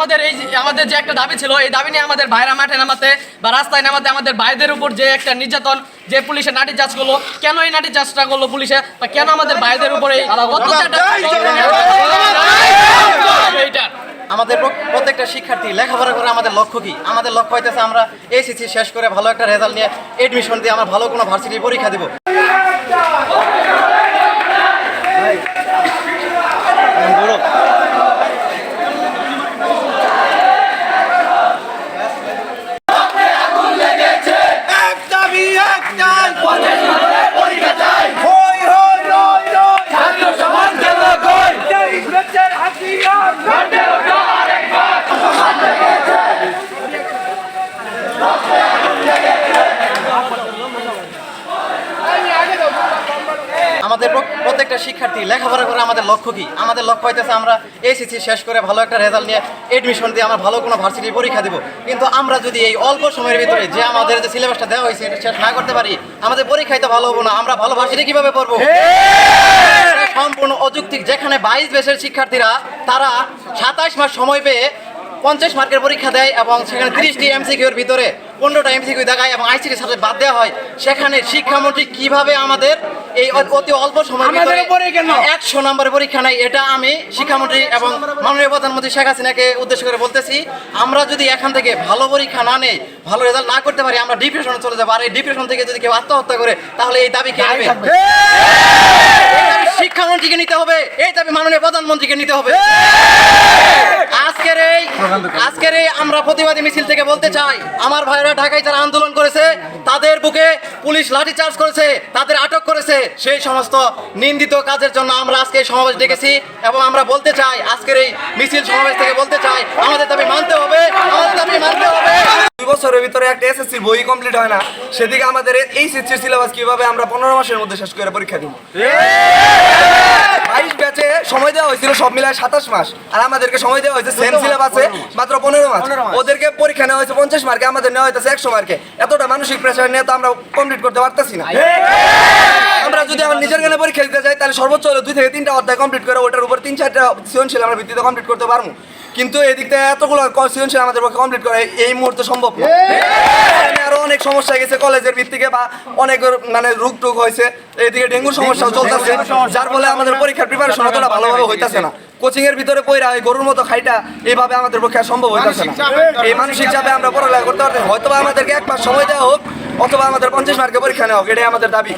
আমাদের এই আমাদের যে একটা দাবি ছিল এই দাবি নিয়ে আমাদের ভাইরা মাঠে নামাতে বা রাস্তায় নামাতে আমাদের ভাইদের উপর যে একটা নির্যাতন যে পুলিশে নাটি চাষ করল কেন এই নাটি চাষটা করল পুলিশে বা কেন আমাদের ভাইদের উপরে এই আমাদের প্রত্যেকটা শিক্ষার্থী লেখাপড়া করে আমাদের লক্ষ্য কি? আমাদের লক্ষ্য হইতেছে আমরা এসএসসি শেষ করে ভালো একটা রেজাল্ট নিয়ে এডমিশন দিয়ে আমরা ভালো কোনো ভার্সিটি পরীক্ষা দিব। শিক্ষার্থী লেখাপড়া করে আমাদের লক্ষ্য কি? আমাদের লক্ষ্য হইতেছে আমরা এসএসসি শেষ করে ভালো একটা রেজাল্ট নিয়ে এডমিশন দিয়ে আমরা ভালো কোনো ভার্সিটি পরীক্ষা দিব। কিন্তু আমরা যদি এই অল্প সময়ের ভিতরে যে আমাদের যে সিলেবাসটা দেওয়া হয়েছে এটা শেষ না করতে পারি আমাদের পরীক্ষায় তো ভালো হব না আমরা ভালো ভার্সিটি কীভাবে পড়ব? সম্পূর্ণ অযৌক্তিক যেখানে বাইশ দেশের শিক্ষার্থীরা তারা সাতাশ মাস সময় পেয়ে পঞ্চাশ মার্কের পরীক্ষা দেয় এবং সেখানে তিরিশটি এমসিকিউর ভিতরে পনেরোটা এমসিকিউ দেখায় এবং আইসিটি সাবজেক্ট বাদ দেওয়া হয়। সেখানে শিক্ষামন্ত্রী কীভাবে আমাদের এই অতি অল্প সময়ের ভিতরে? একশো নম্বরের পরীক্ষা নাই এটা আমি শিক্ষামন্ত্রী এবং মাননীয় প্রধানমন্ত্রী শেখ হাসিনাকে উদ্দেশ্য করে বলতেছি আমরা যদি এখান থেকে ভালো পরীক্ষা না নেই ভালো রেজাল্ট না করতে পারি আমরা ডিপ্রেশনে চলে যাব। আর এই ডিপ্রেশন থেকে যদি কেউ আত্মহত্যা করে তাহলে এই দাবি কে নেবে? শিক্ষামন্ত্রীকে নিতে হবে এই দাবি মাননীয় প্রধানমন্ত্রীকে নিতে হবে। আজকের এই আমরা প্রতিবাদী মিছিল থেকে বলতে চাই, আমার ভাইরা ঢাকায় যারা আন্দোলন করেছে, তাদের বুকে পুলিশ লাঠি চার্জ করেছে, তাদের আটক করেছে, সেই সমস্ত নিন্দিত কাজের জন্য আমরা আজকে সমাবেশ ডেকেছি এবং আমরা বলতে চাই, আজকের এই মিছিল সমাবেশ থেকে বলতে চাই, আমাদের দাবি মানতে হবে আমাদের দাবি মানতে হবে দুই বছরের ভিতরে একটা এসএসসি বই কমপ্লিট হয় না সেদিকে আমাদের এই সিসির সিলেবাস কীভাবে আমরা পনেরো মাসের মধ্যে শেষ করে পরীক্ষা দিব? বাইশ ব্যাচে সময় দেওয়া হয়েছিল সব মিলায় সাতাশ মাস। আর আমাদেরকে সময় দেওয়া হয়েছে সেম সিলেবাসে মাত্র পনেরো মাস। ওদেরকে পরীক্ষা নেওয়া হয়েছে পঞ্চাশ মার্কে আমাদের নেওয়া হয়েছে একশো মার্কে। এতটা মানসিক প্রেশার নিয়ে তো আমরা কমপ্লিট করতে পারতেছি না। আমরা যদি আমার নিজের জ্ঞানে পরীক্ষা দিতে যাই তাহলে সর্বোচ্চ হলে দুই থেকে তিনটা অধ্যায় কমপ্লিট করে ওটার উপর তিন চারটা সৃজনশীল আমরা ভিত্তিতে কমপ্লিট করতে পারব। কিন্তু এদিক থেকে এতগুলো সৃজনশীল আমাদের পক্ষে কমপ্লিট করা এই মুহূর্তে সম্ভব না। আরও অনেক সমস্যা গেছে কলেজের ভিত্তিকে বা অনেক মানে রোগ টোগ হয়েছে। এদিকে ডেঙ্গুর সমস্যাও চলতেছে। যার ফলে আমাদের পরীক্ষার প্রিপারেশন অতটা ভালোভাবে হইতাছে না। কোচিং এর ভিতরে পয়রা এই গরুর মতো খাইটা এইভাবে আমাদের পক্ষে সম্ভব হইতাছে না। এই মানসিক চাপে আমরা পড়ালেখা করতে পারতেছি হয়তো আমাদেরকে এক মাস সময় দেওয়া হোক অথবা আমাদের পঞ্চাশ মার্কে পরীক্ষা নেওয়া হোক এটাই আমাদের দাবি।